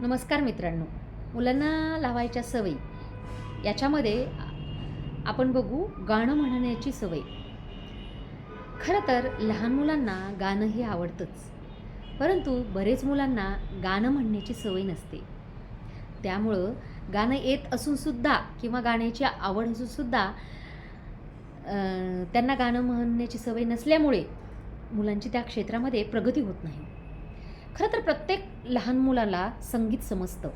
नमस्कार मित्रांनो. मुलांना लावायच्या सवयी. याच्यामध्ये आपण बघू गाणं म्हणण्याची सवय. खरं तर लहान मुलांना गाणं हे आवडतंच. परंतु बरेच मुलांना गाणं म्हणण्याची सवय नसते. त्यामुळं गाणं येत असूनसुद्धा किंवा गाण्याची आवड असूनसुद्धा त्यांना गाणं म्हणण्याची सवय नसल्यामुळे मुलांची त्या क्षेत्रामध्ये प्रगती होत नाही. खरं तर प्रत्येक लहान मुलाला संगीत समजतं.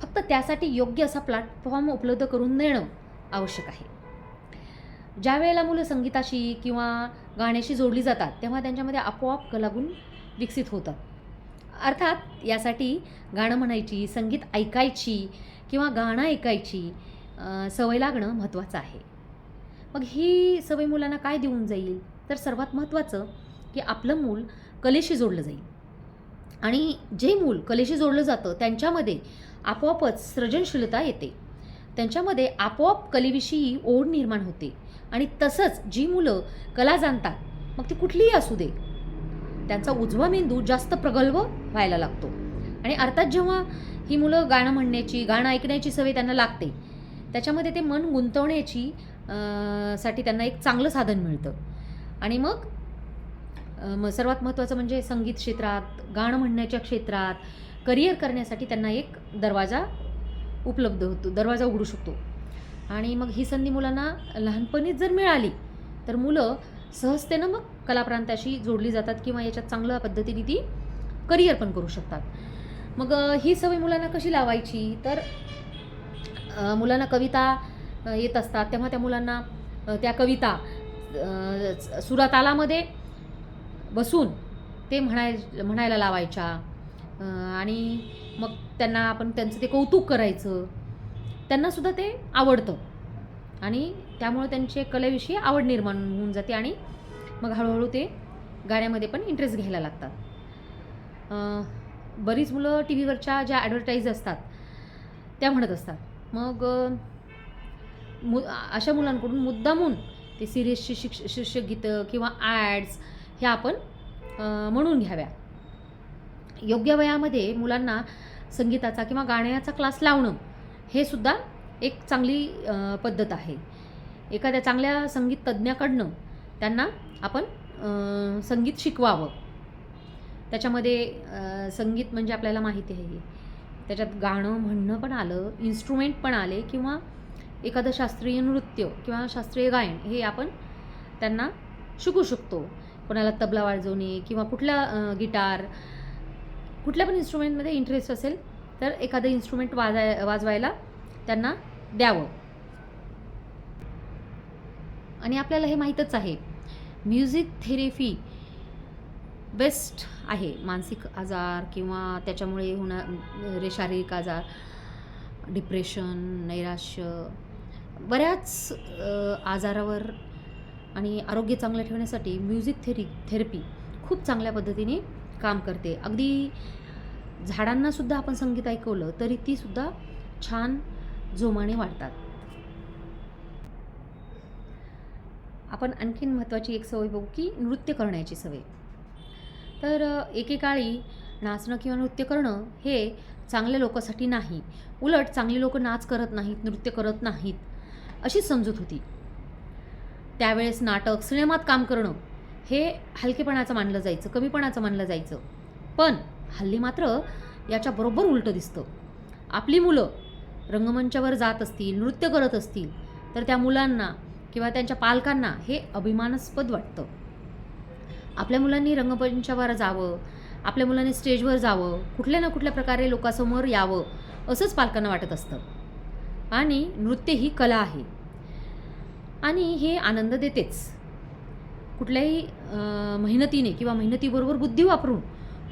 फक्त त्यासाठी योग्य असा प्लॅटफॉर्म उपलब्ध करून देणं आवश्यक आहे. ज्या वेळेला मुलं संगीताशी किंवा गाण्याशी जोडली जातात तेव्हा त्यांच्यामध्ये आपोआप कलागुण विकसित होतात. अर्थात यासाठी गाणं म्हणायची संगीत ऐकायची किंवा गाणं ऐकायची सवय लागणं महत्त्वाचं आहे. मग ही सवय मुलांना काय देऊन जाईल? तर सर्वात महत्त्वाचं की आपलं मूल कलेशी जोडलं जाईल. आणि जे मूल कलेशी जोडलं जातं त्यांच्यामध्ये आपोआपच सृजनशीलता येते. त्यांच्यामध्ये आपोआप कलेविषयी ओढ निर्माण होते आणि तसंच जी मुलं कला जाणतात मग ती कुठलीही असू दे त्यांचा उजवा मेंदू जास्त प्रगल्भ व्हायला लागतो. आणि अर्थात जेव्हा ही मुलं गाणं म्हणण्याची गाणं ऐकण्याची सवय त्यांना लागते त्याच्यामध्ये ते मन गुंतवण्याची साठी त्यांना एक चांगलं साधन मिळतं. आणि मग म सर्वात महत्त्वाचं म्हणजे संगीत क्षेत्रात गाणं म्हणण्याच्या क्षेत्रात करिअर करण्यासाठी त्यांना एक दरवाजा उपलब्ध होतो दरवाजा उघडू शकतो. आणि मग ही संधी मुलांना लहानपणीच जर मिळाली तर मुलं सहजतेनं मग कलाप्रांताशी जोडली जातात किंवा याच्यात चांगल्या पद्धतीने ती करिअर पण करू शकतात. मग ही सवय मुलांना कशी लावायची? तर मुलांना कविता येत असतात तेव्हा त्या मुलांना त्या कविता सुरतालामध्ये सुरातालामध्ये बसून ते म्हणाय म्हणायला लावायच्या. आणि मग त्यांना आपण त्यांचं ते कौतुक करायचं. त्यांनासुद्धा ते आवडतं. आणि त्यामुळे त्यांचे कलेविषयी आवड निर्माण होऊन जाते आणि मग हळूहळू ते गाण्यामध्ये पण इंटरेस्ट घ्यायला लागतात. बरीच मुलं टी व्हीवरच्या ज्या ॲडव्हर्टाईज असतात त्या म्हणत असतात. मग मु अशा मुलांकडून मुद्दामून ते सिरियसची शिक्ष शीर्षक गीतं किंवा ॲड्स ह्या आपण म्हणून घ्याव्या. योग्य वयामध्ये मुलांना संगीताचा किंवा गाण्याचा क्लास लावणं हे सुद्धा एक चांगली पद्धत आहे. एखाद्या चांगल्या संगीत तज्ज्ञाकडनं त्यांना आपण संगीत शिकवावं. त्याच्यामध्ये संगीत म्हणजे आपल्याला माहिती आहे. त्याच्यात गाणं म्हणणं पण आलं इन्स्ट्रुमेंट पण आले किंवा एखादं शास्त्रीय नृत्य किंवा शास्त्रीय गायन हे आपण त्यांना शिकू शकतो. कोणाला तबला वाजवणे किंवा कुठला गिटार कुठल्या पण इन्स्ट्रुमेंटमध्ये इंटरेस्ट असेल तर एखादं इन्स्ट्रुमेंट वाजाय वाजवायला त्यांना द्यावं. आणि आपल्याला हे माहीतच आहे म्युझिक थेरपी बेस्ट आहे. मानसिक आजार किंवा त्याच्यामुळे होणार म्हणजे शारीरिक आजार डिप्रेशन नैराश्य बऱ्याच आजारावर आणि आरोग्य चांगलं ठेवण्यासाठी म्युझिक थेरी थेरपी खूप चांगल्या पद्धतीने काम करते. अगदी झाडांनासुद्धा आपण संगीत ऐकवलं तरी तीसुद्धा छान जोमाने वाढतात. आपण आणखीन महत्त्वाची एक सवय बघू की नृत्य करण्याची सवय. तर एकेकाळी नाचणं किंवा नृत्य करणं हे चांगल्या लोकांसाठी नाही. उलट चांगली लोक नाच करत नाहीत नृत्य करत नाहीत अशीच समजूत होती. त्यावेळेस नाटक सिनेमात काम करणं हे हलकेपणाचं मानलं जायचं कमीपणाचं मानलं जायचं. पण हल्ली मात्र याच्याबरोबर उलटं दिसतं. आपली मुलं रंगमंचावर जात असतील नृत्य करत असतील तर त्या मुलांना किंवा त्यांच्या पालकांना हे अभिमानास्पद वाटतं. आपल्या मुलांनी रंगमंचावर जावं आपल्या मुलांनी स्टेजवर जावं कुठल्या ना कुठल्या प्रकारे लोकांसमोर यावं असंच पालकांना वाटत असतं. आणि नृत्य ही कला आहे. आणि हे आनंद देतेच. कुठल्याही मेहनतीने किंवा मेहनतीबरोबर बुद्धी वापरून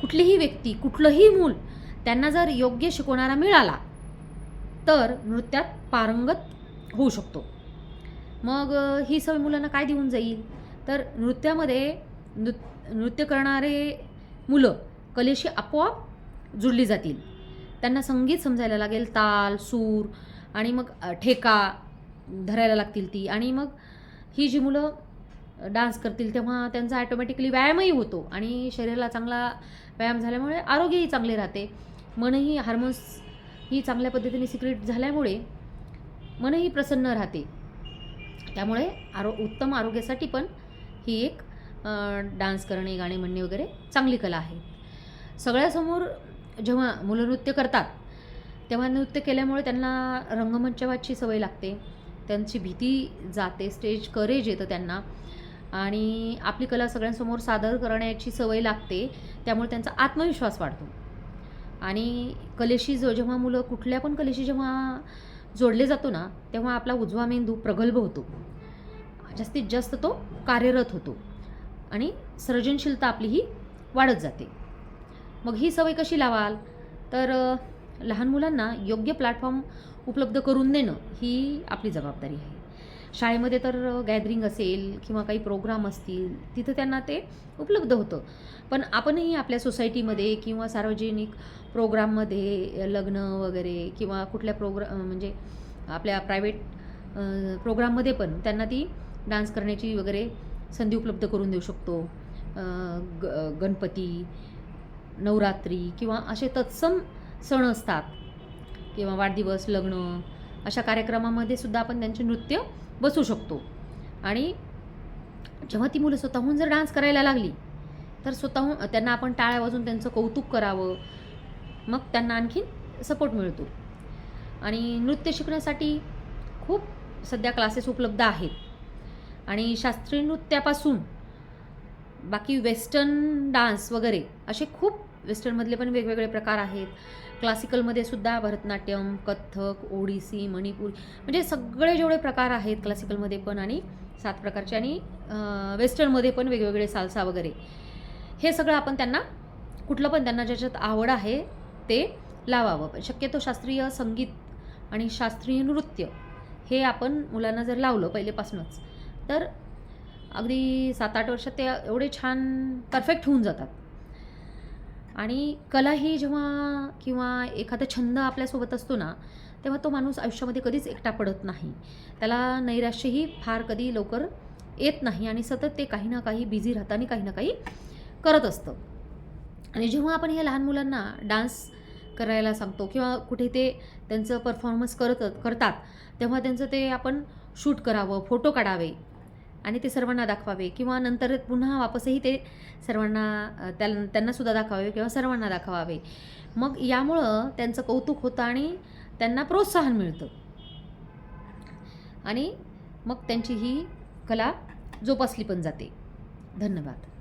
कुठलीही व्यक्ती कुठलंही मूल त्यांना जर योग्य शिकवणारा मिळाला तर नृत्यात पारंगत होऊ शकतो. मग ही सवय मुलांना काय देऊन जाईल? तर नृत्यामध्ये नृ नृत्य करणारे मुलं कलेशी आपोआप जुळली जातील. त्यांना संगीत समजायला लागेल ताल सूर आणि मग ठेका धरायला लागतील ती. आणि मग ही जी मुलं डान्स करतील तेव्हा त्यांचा ॲटोमॅटिकली व्यायामही होतो. आणि शरीराला चांगला व्यायाम झाल्यामुळे आरोग्यही चांगले राहते. मनही हार्मोन्स ही चांगल्या पद्धतीने सिक्रेट झाल्यामुळे मनही प्रसन्न राहते. त्यामुळे आरो उत्तम आरोग्यासाठी पण ही एक डान्स करणे गाणे म्हणणे वगैरे चांगली कला आहे. सगळ्यासमोर जेव्हा मुलं नृत्य करतात तेव्हा नृत्य केल्यामुळे त्यांना रंगमंचवाची सवय लागते. त्यांची भीती जाते स्टेज करेज येतं त्यांना. आणि आपली कला सगळ्यांसमोर सादर करण्याची सवय लागते त्यामुळे त्यांचा आत्मविश्वास वाढतो. आणि कलेशी जो जेव्हा मुलं कुठल्या पण कलेशी जेव्हा जोडले जातो ना तेव्हा आपला उजवा मेंदू प्रगल्भ होतो. जास्तीत जास्त तो कार्यरत होतो. आणि सर्जनशीलता आपली ही वाढत जाते. मग ही सवय कशी लावाल? तर लहान मुलांना योग्य प्लॅटफॉर्म उपलब्ध करून देणं ही आपली जबाबदारी आहे. शाळेमध्ये तर गॅदरिंग असेल किंवा काही प्रोग्राम असतील तिथं त्यांना ते उपलब्ध होतं. पण आपणही आपल्या सोसायटीमध्ये किंवा सार्वजनिक प्रोग्राममध्ये लग्न वगैरे किंवा कुठल्या प्रोग्रा म्हणजे आपल्या प्रायव्हेट प्रोग्राममध्ये पण त्यांना ती डान्स करण्याची वगैरे संधी उपलब्ध करून देऊ शकतो. ग गणपती नवरात्री किंवा असे तत्सम सण असतात किंवा वाढदिवस लग्न अशा कार्यक्रमामध्ये सुद्धा आपण त्यांचे नृत्य बसू शकतो. आणि जेव्हा ती मुलं स्वतःहून जर डान्स करायला लागली तर स्वतःहून त्यांना आपण टाळ्या वाजून त्यांचं कौतुक करावं मग त्यांना आणखीन सपोर्ट मिळतो. आणि नृत्य शिकण्यासाठी खूप सध्या क्लासेस उपलब्ध आहेत. आणि शास्त्रीय नृत्यापासून बाकी वेस्टर्न डान्स वगैरे असे खूप वेस्टर्नमधले पण वेगवेगळे प्रकार आहेत. क्लासिकलमध्ये सुद्धा भरतनाट्यम कथ्थक ओडिसी मणिपूर म्हणजे सगळे जेवढे प्रकार आहेत क्लासिकलमध्ये पण आणि सात प्रकारचे आणि वेस्टर्नमध्ये पण वेगवेगळे सालसा वगैरे. हे सगळं आपण त्यांना कुठलं पण त्यांना ज्याच्यात आवड आहे ते लावावं. पण शक्यतो शास्त्रीय संगीत आणि शास्त्रीय नृत्य हे आपण मुलांना जर लावलं पहिलेपासूनच तर अगदी सात आठ वर्षात ते एवढे छान परफेक्ट होऊन जातात. आणि कला ही जेव्हा किंवा एखादा छंद आपल्यासोबत असतो ना तेव्हा तो माणूस आयुष्यामध्ये कधीच एकटा पडत नाही. त्याला नैराश्यही फार कधी लवकर येत नाही आणि सतत ते काही ना काही बिझी राहतं आणि काही ना काही करत असतं. आणि जेव्हा आपण ह्या लहान मुलांना डान्स करायला सांगतो किंवा कुठे ते त्यांचं परफॉर्मन्स करत करतात तेव्हा त्यांचं ते आपण शूट करावं फोटो काढावे. आणि ते सर्वांना दाखवावे किंवा नंतर पुन्हा वापसही ते सर्वांना त्या त्यां त्यांनासुद्धा दाखवावे किंवा सर्वांना दाखवावे. मग यामुळं त्यांचं कौतुक होतं आणि त्यांना प्रोत्साहन मिळतं. आणि मग त्यांची ही कला जोपासली पण जाते. धन्यवाद.